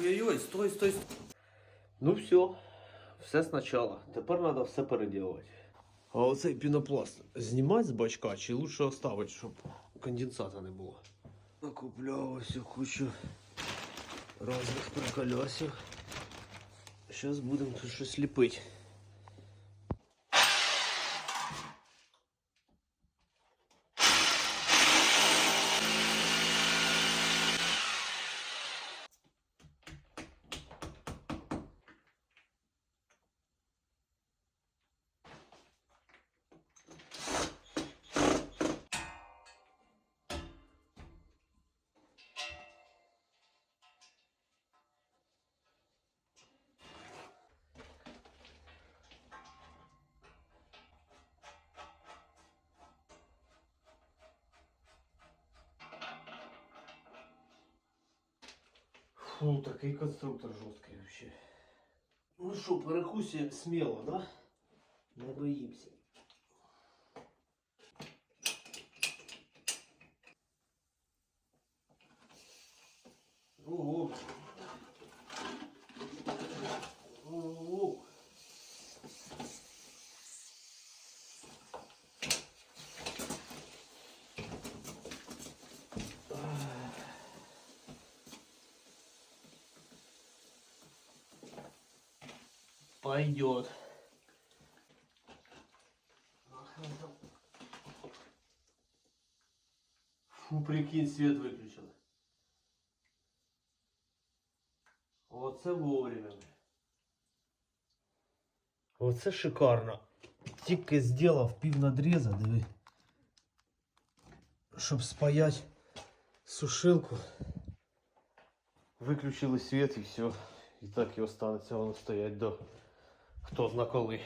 Ой-ой-ой, стой, стой. Ну все, все спочатку. Тепер треба все переділувати. А оцей пінопласт знімати з бачка чи лучше оставити, щоб конденсата не було? Накупляв ось кучу різних прикольосів. Зараз будемо тут щось ліпити. Фу, такий конструктор жорсткий вообще. Ну що, перекусі сміло, да? Не боїмося. Пойдет. Фу, прикинь, свет выключил. Оце вовремя. Оце шикарно. Тільки зробив пів надріза, диви. Щоб спаять сушилку. Виключили світ і все. І так і останеться воно стоять до хто зна коли.